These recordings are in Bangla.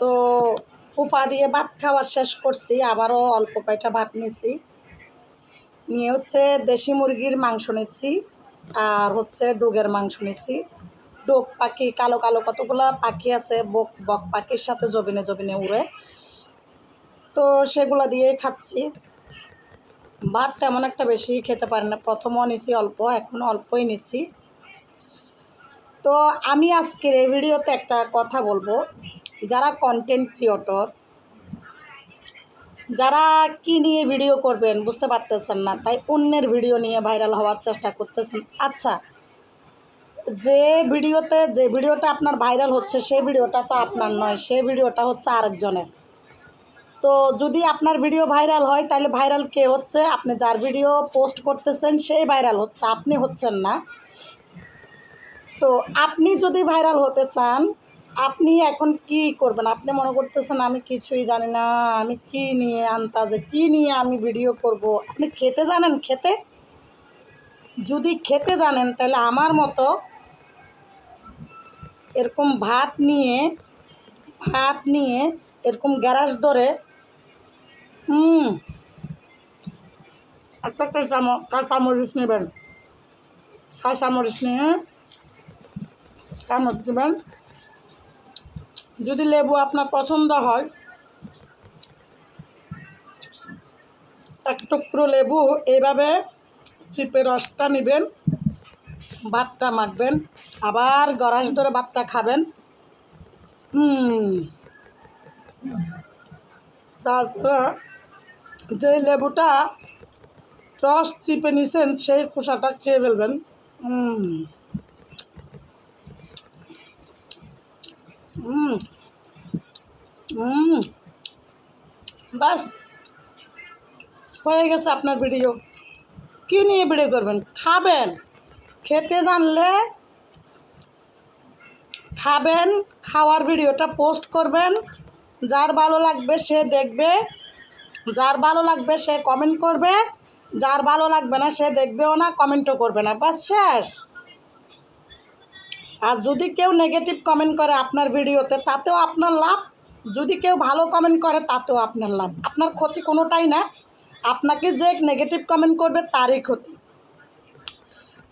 তো ফুফা দিয়ে ভাত খাওয়ার শেষ করছি, আবারও অল্প কয়টা ভাত নিয়েছি নিয়ে হচ্ছে দেশি মুরগির মাংস নিচ্ছি আর হচ্ছে ডোগের মাংস নিচ্ছি। ডোক পাখি, কালো কালো কতগুলো পাখি আছে, বক বক পাখির সাথে জবিনে জবিনে উড়ে। তো সেগুলো দিয়ে খাচ্ছি। ভাত তেমন একটা বেশি খেতে পারি না, প্রথমও নিছি অল্প, এখনও অল্পই নিচ্ছি তো আমি আজকের এই ভিডিওতে একটা কথা বলব। যারা কন্টেন্ট ক্রিয়েটর যারা কি নিয়ে ভিডিও করবেন বুঝতে পারতেছেন না, তাই অন্যের ভিডিও নিয়ে ভাইরাল হওয়ার চেষ্টা করতেছেন। আচ্ছা যে ভিডিওতে যে ভিডিওটা আপনার ভাইরাল হচ্ছে সেই ভিডিওটা তো আপনার নয় সেই ভিডিওটা হচ্ছে আরেকজনের। তো যদি আপনার ভিডিও ভাইরাল হয় তাহলে ভাইরাল কে হচ্ছে? আপনি যার ভিডিও পোস্ট করতেছেন সেই ভাইরাল হচ্ছে, আপনি হচ্ছেন না। তো আপনি যদি ভাইরাল হতে চান আপনি এখন কি করবেন? আপনি মনে করতেছেন আমি কিছুই জানি না, আমি কি নিয়ে আনতাজে কি নিয়ে আমি ভিডিও করব? আপনি খেতে জানেন? খেতে? যদি খেতে জানেন, তাহলে আমার মতো এরকম ভাত নিয়ে ভাত নিয়ে এরকম গ্যারাস ধরে হুম, একটা কাঁচা কাঁচামরিচ নেবেন। কাঁচামরিচ নিয়ে চামচ দেবেন। যদি লেবু আপনার পছন্দ হয়, এক টুকরো লেবু এইভাবে চিপে রসটা নেবেন ভাতটা মাখবেন, আবার গরাস ধরে ভাতটা খাবেন। তারপর যে লেবুটা রস চিপে নিছেন, সেই খোসাটা খেয়ে ফেলবেন। হুম। হুম। বাস। হয়ে গেছে আপনার ভিডিও কী নিয়ে ভিডিও করবেন? খাবেন। খেতে জানলে খাবেন, খাওয়ার ভিডিওটা পোস্ট করবেন। যার ভালো লাগবে সে দেখবে। যার ভালো লাগবে সে কমেন্ট করবে। যার ভালো লাগবে না সে দেখবেও না কমেন্টও করবে না। বাস শেষ। আর যদি কেউ নেগেটিভ কমেন্ট করে আপনার ভিডিওতে, তাতেও আপনার লাভ। যদি কেউ ভালো কমেন্ট করে, তাতেও আপনার লাভ। আপনার ক্ষতি কোনোটাই না। আপনাকে যে নেগেটিভ কমেন্ট করবে, তারই ক্ষতি।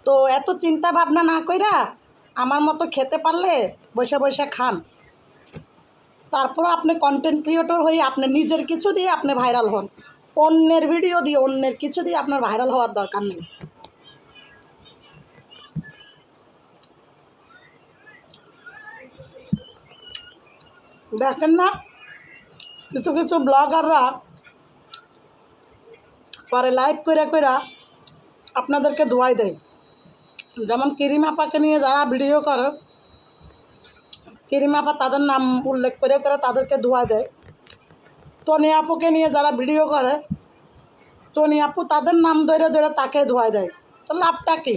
তো এত চিন্তা ভাবনা না কইরা আমার মতো খেতে পারলে বসে বসে খান। তারপর আপনি কন্টেন্ট ক্রিয়েটর হয়ে আপনি নিজের কিছু দিয়ে আপনি ভাইরাল হন। অন্যের ভিডিও দিয়ে অন্যের কিছু দিয়ে আপনার ভাইরাল হওয়ার দরকার নেই। দেখেন না? কিছু কিছু ব্লগাররা পরে লাইভ করে করে আপনাদেরকে ধোয়াই দেয়। যেমন কিরিমাপাকে নিয়ে যারা ভিডিও করে কিরিমাপা তাদের নাম উল্লেখ করে করে তাদেরকে ধোয়া দেয়। টনি আপুকে নিয়ে যারা ভিডিও করে, টনি আপু তাদের নাম ধরে ধরে তাকে ধোয়া দেয়। তো লাভটা কি?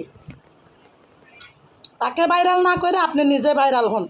তাকে ভাইরাল না করে আপনি নিজে ভাইরাল হন।